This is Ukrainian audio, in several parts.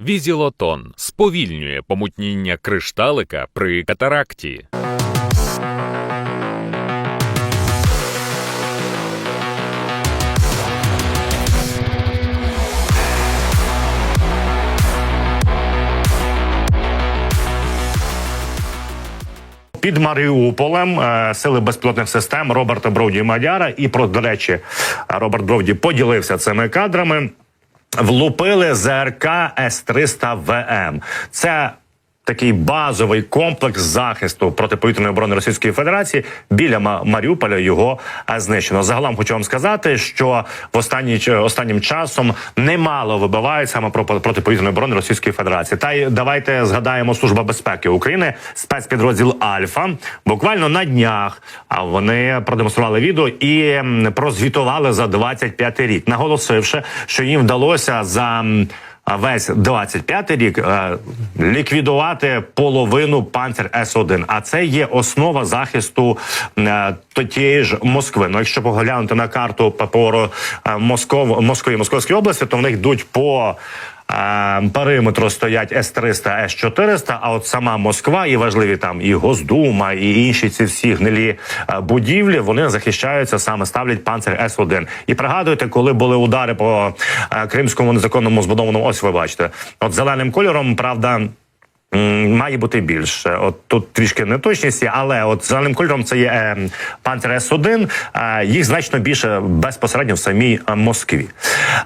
Візілотон сповільнює помутніння кришталика при катаракті. Під Маріуполем е, сили безпілотних систем Роберта Броуді Мадяра. І про до речі, Роберт Броуді поділився цими кадрами. Влупили ЗРК С-300 ВМ. Це такий базовий комплекс захисту протиповітряної оборони Російської Федерації біля Ма- Маріуполя його е, знищено. Загалом хочу вам сказати, що в останній останнім часом немало вибивають саме про протиповітряної оборони Російської Федерації. Та й давайте згадаємо Служба безпеки України, спецпідрозділ Альфа. Буквально на днях а вони продемонстрували відео і прозвітували за 25 рік, наголосивши, що їм вдалося за. Весь 25-й рік е, ліквідувати половину панцер С-1. А це є основа захисту е, тієї ж Москви. Ну, якщо поглянути на карту ППО е, Москов, Москви, Московської області, то в них йдуть по периметру стоять С-300, С-400, а от сама Москва і важливі там і Госдума, і інші ці всі гнилі е, будівлі, вони захищаються саме ставлять панцир С-1. І пригадуєте, коли були удари по е, кримському незаконному збудованому, ось ви бачите, от зеленим кольором, правда. Має бути більше. От тут трішки неточності, але от зеленим кольором це є е, панцер С-1, е, їх значно більше безпосередньо в самій е, Москві.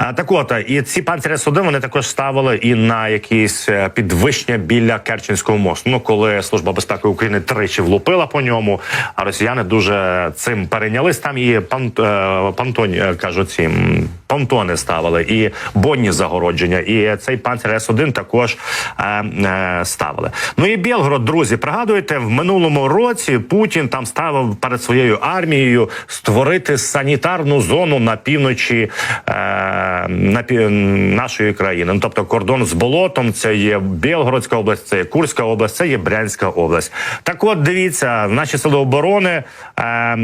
Е, так от, і ці панцери С-1 вони також ставили і на якісь підвищення біля Керченського мосту. Ну, коли Служба безпеки України тричі влупила по ньому, а росіяни дуже цим перейнялись. Там і пан, пантоні, е, кажуть, ці понтони ставили, і бонні загородження. І цей панцер С-1 також е, е, ставили. Ну і Білгород, друзі, пригадуєте, в минулому році Путін там ставив перед своєю армією створити санітарну зону на півночі е, на пі- нашої країни. Ну, тобто кордон з болотом, це є Білгородська область, це є Курська область, це є Брянська область. Так, от дивіться, наші сили оборони. Е,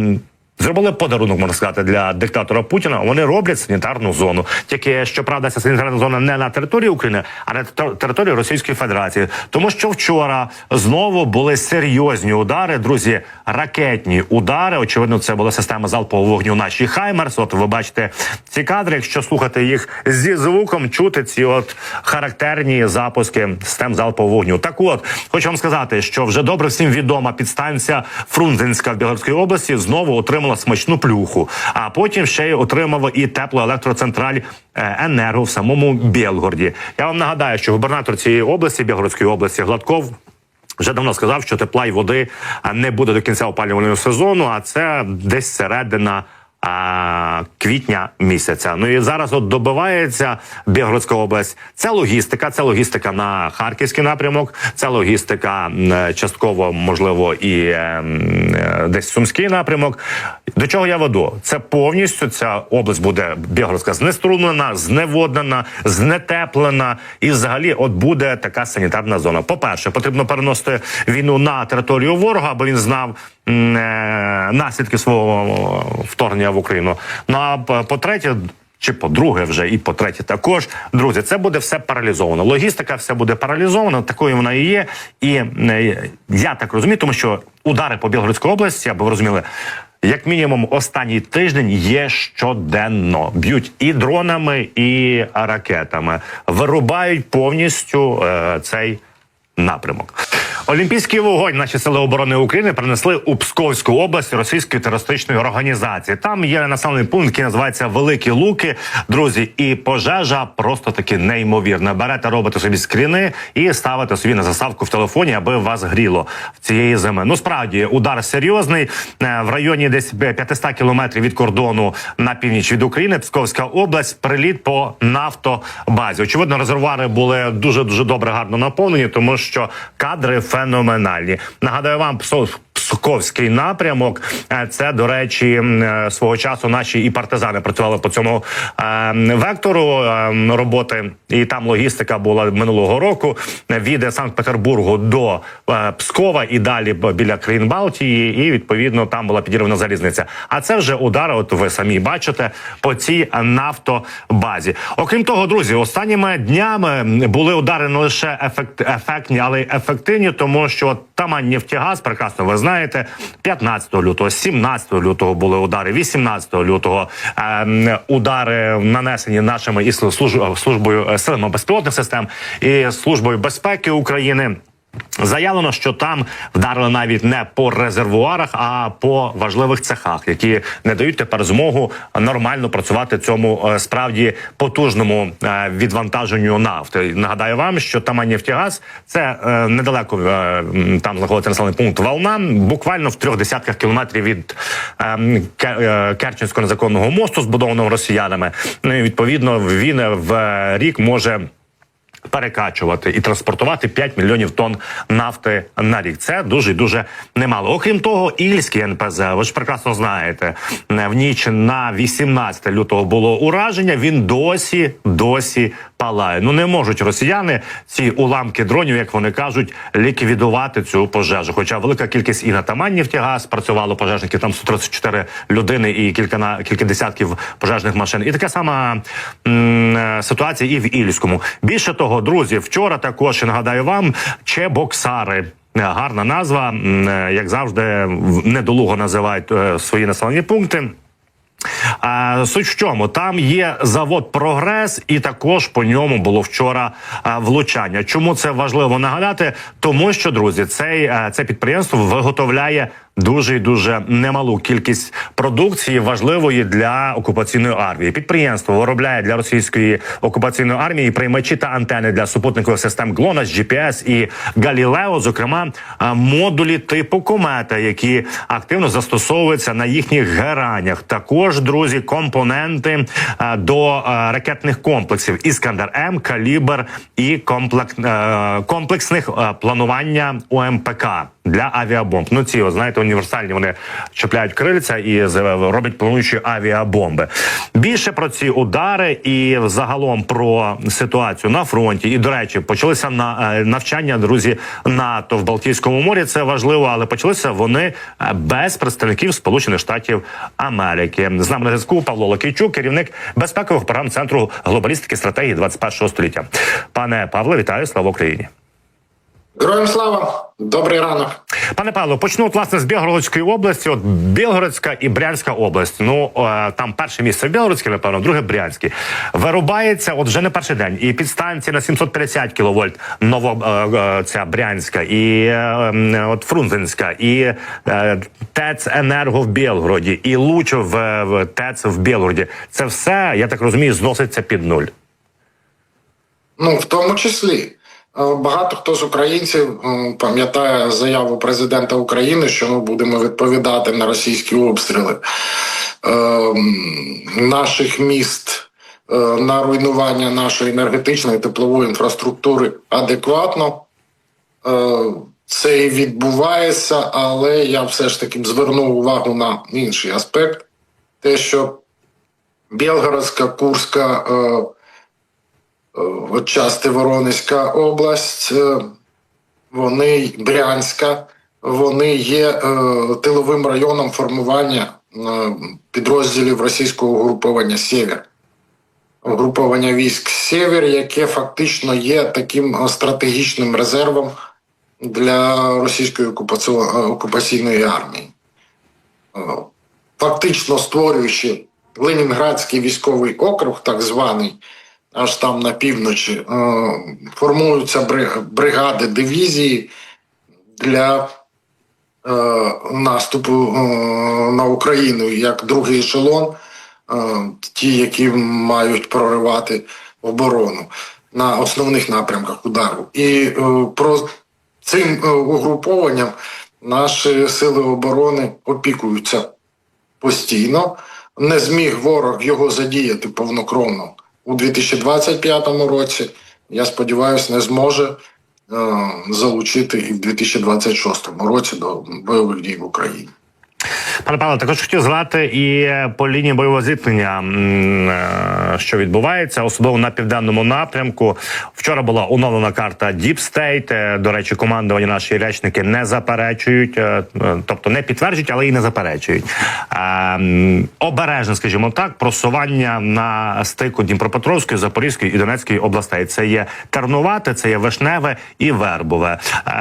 Зробили подарунок, можна сказати, для диктатора Путіна. Вони роблять санітарну зону. Тільки щоправда, ця санітарна зона не на території України, а на тер- території Російської Федерації. Тому що вчора знову були серйозні удари, друзі, ракетні удари. Очевидно, це була система залпового вогню наші Хаймерс. От ви бачите ці кадри. Якщо слухати їх зі звуком, чути ці от характерні запуски систем залпового вогню. Так, от хочу вам сказати, що вже добре всім відома підстанція Фрунзенська в Білгородській області знову отримала смачну плюху. А потім ще й отримала і теплоелектроцентраль е, енерго в самому Білгороді. Я вам нагадаю, що губернатор цієї області, Білгородської області, Гладков. Вже давно сказав, що тепла й води не буде до кінця опалювального сезону, а це десь середина а, квітня місяця. Ну і зараз от добивається Білгородська область. Це логістика, це логістика на харківський напрямок, це логістика частково, можливо, і е, е, десь сумський напрямок. До чого я веду? Це повністю ця область буде Білгородська знеструнена, зневоднена, знетеплена, і взагалі, от буде така санітарна зона. По перше, потрібно переносити війну на територію ворога, аби він знав наслідки свого вторгнення в Україну. Ну а по-третє. Чи по-друге, вже і по-третє, також друзі, це буде все паралізовано. Логістика все буде паралізована, такою вона і є. І е, я так розумію, тому що удари по Білгородській області, аби ви розуміли, як мінімум, останній тиждень є щоденно. Б'ють і дронами, і ракетами, вирубають повністю е, цей напрямок. Олімпійський вогонь наші сили оборони України принесли у Псковську область російської терористичної організації. Там є населений пункт, який називається Великі Луки. Друзі, і пожежа просто таки неймовірна. Берете, робите собі скріни і ставите собі на заставку в телефоні, аби вас гріло в цієї зими. Ну справді удар серйозний Е, в районі десь 500 кілометрів від кордону на північ від України. Псковська область, приліт по нафтобазі. Очевидно, резервуари були дуже дуже добре гарно наповнені, тому що кадри феноменальні. Нагадаю вам, Псо- Псковський напрямок. Е, Це, до речі, е, свого часу наші і партизани працювали по цьому е, вектору роботи, і там логістика була минулого року від Санкт-Петербургу до Пскова і далі біля країн Балтії, і відповідно там була підірвана залізниця. А це вже удари. От ви самі бачите по цій нафтобазі. Окрім того, друзі, останніми днями були удари не лише ефект, ефектні, але й ефективні, тому що Тамань Нефтягаз, прекрасно ви знаєте, 15 лютого, 17 лютого були удари, 18 лютого е, удари нанесені нашими і службою е, силами безпілотних систем і службою безпеки України. Заявлено, що там вдарили навіть не по резервуарах, а по важливих цехах, які не дають тепер змогу нормально працювати цьому е, справді потужному е, відвантаженню нафти. Нагадаю вам, що Таманнефтягаз – це е, недалеко там знаходиться населений пункт Волна, буквально в трьох десятках кілометрів від е, м, Ке- е, Керченського незаконного мосту, збудованого росіянами. Ну і відповідно він в рік може перекачувати і транспортувати 5 мільйонів тонн нафти на рік. Це дуже дуже немало. Окрім того, Ільський НПЗ, ви ж прекрасно знаєте, в ніч на 18 лютого було ураження. Він досі досі палає. Ну не можуть росіяни ці уламки дронів, як вони кажуть, ліквідувати цю пожежу. Хоча велика кількість і на Таманні втягаз працювало пожежників, там 134 людини і кілька на кілька десятків пожежних машин. І така сама м, е, ситуація і в Ільському. Більше того, друзі, вчора також нагадаю вам Чебоксари. Е, Гарна назва, е, як завжди, недолуго називають свої населені пункти. А, суть в чому там є завод Прогрес, і також по ньому було вчора а, влучання. Чому це важливо нагадати? Тому що друзі, цей це підприємство виготовляє дуже і дуже немалу кількість продукції важливої для окупаційної армії. Підприємство виробляє для російської окупаційної армії приймачі та антени для супутникових систем GLONASS, GPS і Galileo, зокрема модулі типу комета, які активно застосовуються на їхніх геранях. Також друзі, компоненти до ракетних комплексів Іскандер М, Калібр і е, комплексних планування ОМПК для авіабомб. Ну ці, о, знаєте, універсальні вони чіпляють крильця і з- роблять плануючі авіабомби. Більше про ці удари і загалом про ситуацію на фронті. І до речі, почалися на е, навчання друзі НАТО в Балтійському морі. Це важливо, але почалися вони е, без представників Сполучених Штатів Америки. З нами на зв'язку Павло Лакійчук, керівник безпекових програм центру глобалістики стратегії 21 століття. Пане Павле, вітаю! Слава Україні! Героям слава, добрий ранок. Пане Павло, почну власне з Білгородської області. От Білгородська і Брянська область. Ну е, там перше місце в Білгородській, напевно, друге Брянській. Вирубається от вже не перший день. І підстанція на 750 кВт нова е, е, ця Брянська, і е, от Фрунзенська, і ТЕЦ Енерго в Білгороді, і Луч в ТЕЦ в Білгороді. Це все, я так розумію, зноситься під нуль. Ну, в тому числі. Е, Багато хто з українців пам'ятає заяву президента України, що ми будемо відповідати на російські обстріли е, наших міст, е, на руйнування нашої енергетичної теплової інфраструктури адекватно. Це і відбувається, але я все ж таки звернув увагу на інший аспект: те, що Білгородська, Курська. Е, от части Воронезька область, е, вони Брянська, вони є е, тиловим районом формування підрозділів російського угруповання Сєвєр. Угруповання військ Сєвєр, яке фактично є таким стратегічним резервом для російської окупаційної армії. Фактично створюючи Ленінградський військовий округ, так званий, аж там на півночі, е, формуються бригади дивізії для е, наступу е, на Україну як другий ешелон, ті, які мають проривати оборону на основних напрямках удару. І про цим угрупованням наші сили оборони опікуються постійно. Не зміг ворог його задіяти повнокровно у 2025 році. Я сподіваюся, не зможе залучити і в 2026 році до бойових дій в Україні. Пане Павло, також хотів згадати і по лінії бойового зіткнення, е, що відбувається, особливо на південному напрямку. Вчора була оновлена карта Deep State. Е, До речі, командування наші речники не заперечують, е, тобто не підтверджують, але і не заперечують. Е, м, Обережно, скажімо так, просування на стику Дніпропетровської, Запорізької і Донецької областей. Це є Тернувате, це є Вишневе і Вербове.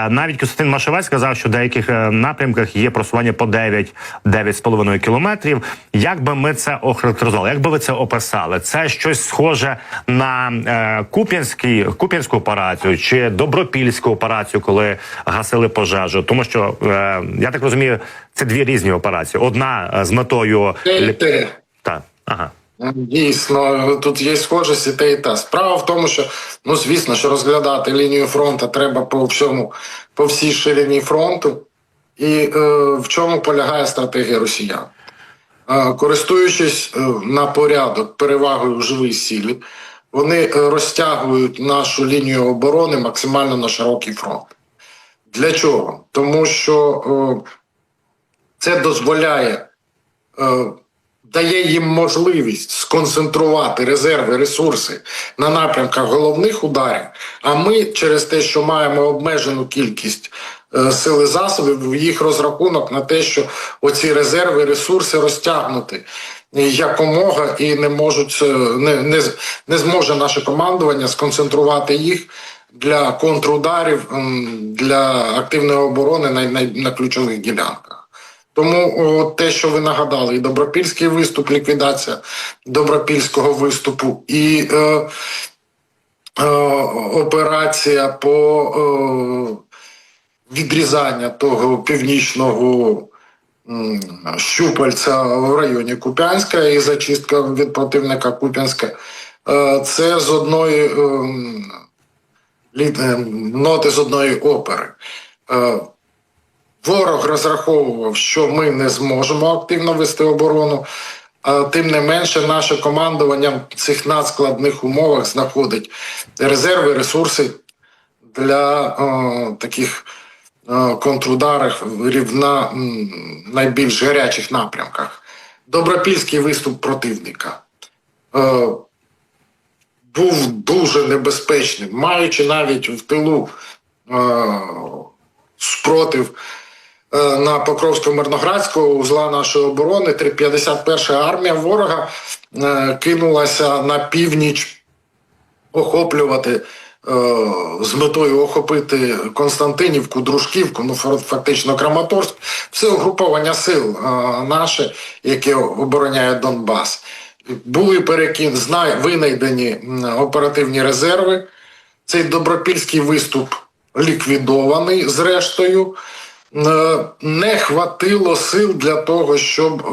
Навіть Костянтин Машевець сказав, що в деяких напрямках є просування по 9 9,5 кілометрів. Як би ми це охарактеризували? Як би ви це описали? Це щось схоже на е, Куп'янський Куп'янську операцію чи Добропільську операцію, коли гасили пожежу? Тому що е, я так розумію, це дві різні операції. Одна е, з метою. Так, ага. Дійсно, тут є схожість і те і те. Справа в тому, що ну звісно, що розглядати лінію фронту треба по всьому, по всій ширині фронту, і е, в чому полягає стратегія росіян. Е, користуючись е, на порядок перевагою в живій силі, вони е, розтягують нашу лінію оборони максимально на широкий фронт. Для чого? Тому що е, це дозволяє е, дає їм можливість сконцентрувати резерви, ресурси на напрямках головних ударів. А ми через те, що маємо обмежену кількість сили засобів, в їх розрахунок на те, що оці резерви, ресурси розтягнути якомога і не можуть е, не, не, не зможе наше командування сконцентрувати їх. Для контрударів для активної оборони на, на, на ключових ділянках. Тому о, те, що ви нагадали, і добропільський виступ, ліквідація добропільського виступу, і е, е, операція по е, відрізання того північного щупальця в районі Куп'янська і зачистка від противника Куп'янська. Е, це з одної лі- ем, ноти з одної опери. Е, Ворог розраховував, що ми не зможемо активно вести оборону. Тим не менше, наше командування в цих надскладних умовах знаходить резерви, ресурси для е, таких е, контрударів на найбільш гарячих напрямках. Добропільський виступ противника е, був дуже небезпечним, маючи навіть в тилу е, спротив на Покровсько-Мирноградського узла нашої оборони. 51 армія ворога кинулася на північ охоплювати. Е, З метою охопити Константинівку, Дружківку, ну фактично Краматорськ, все угруповання сил е, наше, яке обороняє Донбас. Були перекин, знай, винайдені оперативні резерви. Цей добропільський виступ ліквідований зрештою. Е, Не хватило сил для того, щоб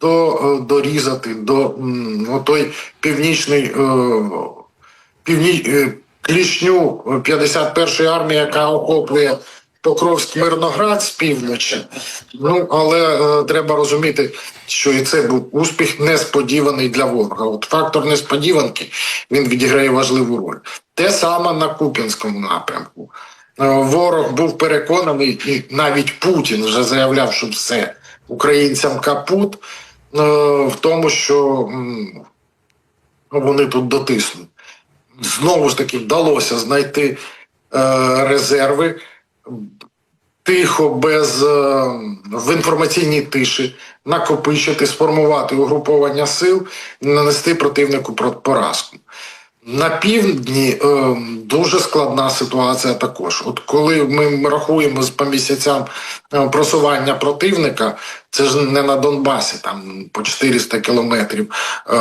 до, дорізати до той північний е, півні, е, клішню 51-ї армії, яка охоплює Покровськ Мирноград з півночі. Ну але е, треба розуміти, що і це був успіх несподіваний для ворога. От фактор несподіванки він відіграє важливу роль. Те саме на Куп'янському напрямку. Е, Ворог був переконаний, і навіть Путін вже заявляв, що все українцям капут е, в тому, що м, вони тут дотиснуть. Знову ж таки вдалося знайти е, резерви тихо, без е, в інформаційній тиші, накопичити, сформувати угруповання сил, нанести противнику поразку. На півдні е, дуже складна ситуація також. От коли ми рахуємо з- по місяцям е, просування противника, це ж не на Донбасі, там по 400 кілометрів е,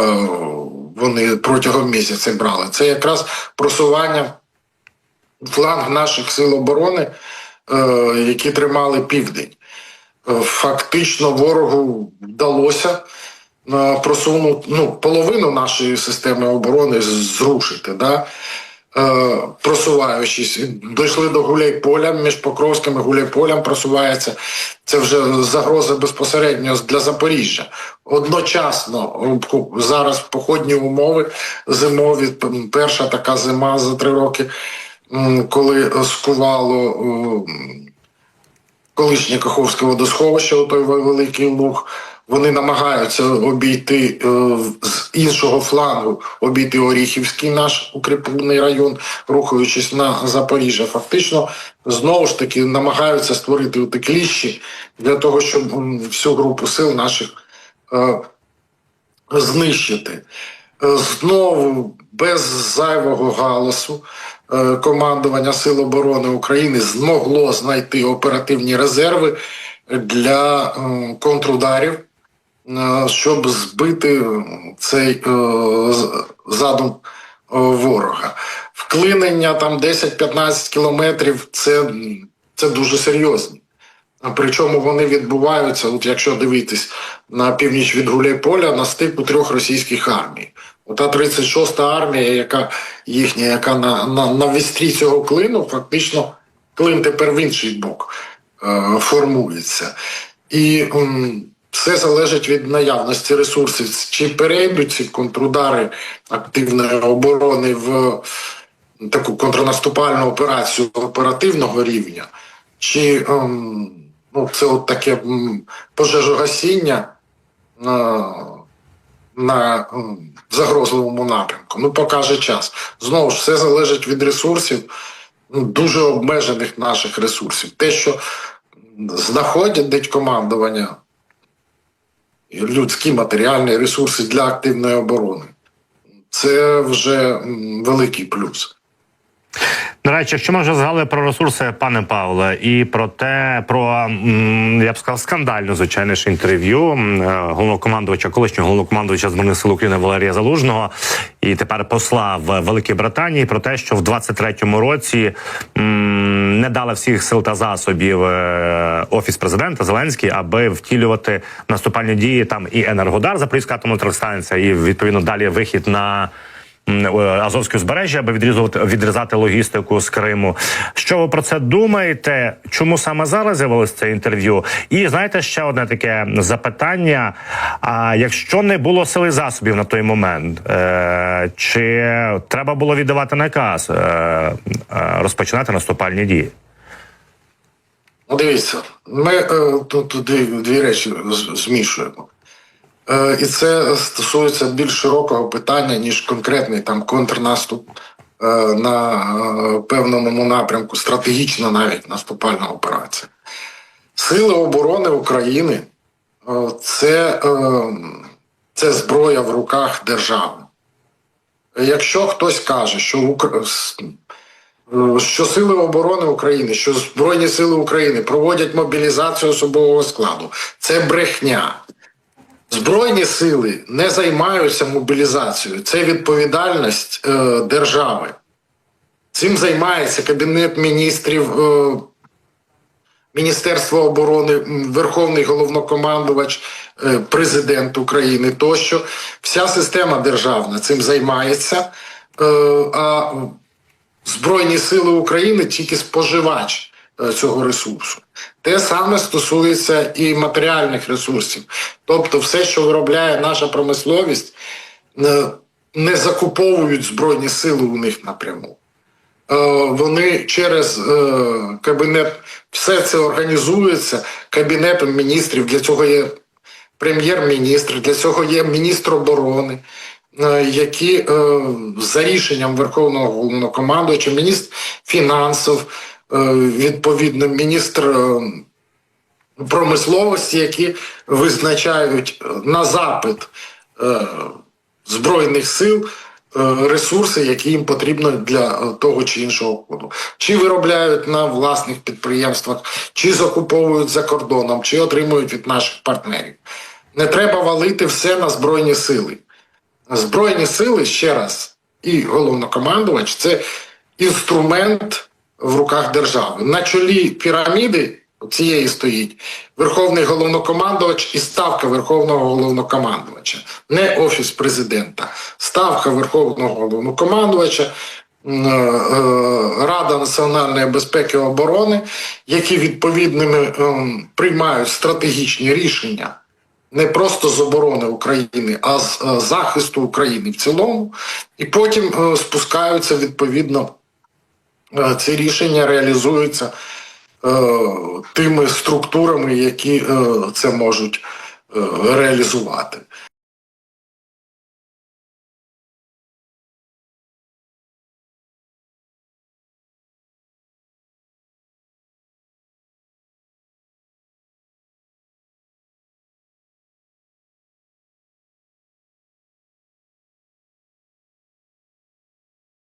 вони протягом місяця брали. Це якраз просування фланг наших сил оборони, е, які тримали південь. Е, Фактично ворогу вдалося просунути ну, половину нашої системи оборони зрушити. Да? Е, просуваючись, дійшли до Гуляйполя, між Покровським і Гуляйполем просувається. Це вже загроза безпосередньо для Запоріжжя. Одночасно зараз походні умови зимові, перша така зима за три роки коли скувало колишнє Каховське водосховище, той великий луг. Вони намагаються обійти е, з іншого флангу, обійти Оріхівський наш укріплений район, рухаючись на Запоріжжя. Фактично, знову ж таки, намагаються створити оті кліщі для того, щоб всю групу сил наших е, знищити. Е, Знову без зайвого галасу командування Сил оборони України змогло знайти оперативні резерви для контрударів, щоб збити цей е, задум е, ворога. Вклинення там 10-15 кілометрів це, це дуже серйозні. Причому вони відбуваються, от якщо дивитись на північ від Гуляйполя, на стику трьох російських армій. Ота 36-та армія, яка їхня, яка на, на, на вістрі цього клину, фактично клин тепер в інший бок е, формується. І м, все залежить від наявності ресурсів. Чи перейдуть ці контрудари активної оборони в таку контрнаступальну операцію оперативного рівня, чи ем, ну, це от таке пожежогасіння на, на ем, загрозливому напрямку. Ну, покаже час. Знову ж все залежить від ресурсів, ну, дуже обмежених наших ресурсів. Те, що знаходять командування, людські матеріальні ресурси для активної оборони. Це вже великий плюс. До речі, якщо ми вже згадали про ресурси, пане Павле, і про те, про я б сказав, скандальну звичайно ж інтерв'ю е, головнокомандувача, колишнього головнокомандувача збройних сил України Валерія Залужного і тепер посла в Великій Британії про те, що в 23-му році не дали всіх сил та засобів е, офіс президента Зеленський, аби втілювати наступальні дії там і енергодар Запорізька атомна електростанція, і відповідно далі вихід на. Е, Азовське узбережжя, аби відрізувати відрізати логістику з Криму. Що ви про це думаєте? Чому саме зараз з'явилось це інтерв'ю? І знаєте, ще одне таке запитання: а якщо не було сили засобів на той момент, е, чи треба було віддавати наказ е, е, розпочинати наступальні дії? Ну, дивіться, ми е, тут дві, дві речі змішуємо. Е, і це стосується більш широкого питання, ніж конкретний там контрнаступ е, на е, певному напрямку, стратегічна навіть наступальна операція. Сили оборони України це, це зброя в руках держави. Якщо хтось каже, що що Сили оборони України, що Збройні Сили України проводять мобілізацію особового складу, це брехня. Збройні сили не займаються мобілізацією. Це відповідальність е, держави. Цим займається Кабінет міністрів, е, Міністерство оборони, Верховний головнокомандувач, е, президент України тощо. Вся система державна цим займається. Е, а Збройні сили України тільки споживач цього ресурсу. Те саме стосується і матеріальних ресурсів. Тобто, все, що виробляє наша промисловість, е, не закуповують збройні сили у них напряму. Е, Вони через е, кабінет все це організується кабінетом міністрів. Для цього є прем'єр-міністр, для цього є міністр оборони, е, які е, за рішенням Верховного головнокомандувача, міністр фінансів, е, відповідно, міністр е, промисловості, які визначають е, на запит е, збройних сил. е, Ресурси, які їм потрібно для е, того чи іншого ходу, чи виробляють на власних підприємствах, чи закуповують за кордоном, чи отримують від наших партнерів. Не треба валити все на збройні сили. Збройні сили ще раз, і головнокомандувач це інструмент в руках держави. На чолі піраміди цієї стоїть Верховний головнокомандувач і ставка Верховного головнокомандувача, не офіс президента. Ставка Верховного головнокомандувача. е, е, Рада національної безпеки і оборони, які відповідними ем, приймають стратегічні рішення не просто з оборони України, а з е, захисту України в цілому, і потім спускаються відповідно ці рішення реалізуються е, тими структурами, які е, це можуть е, реалізувати.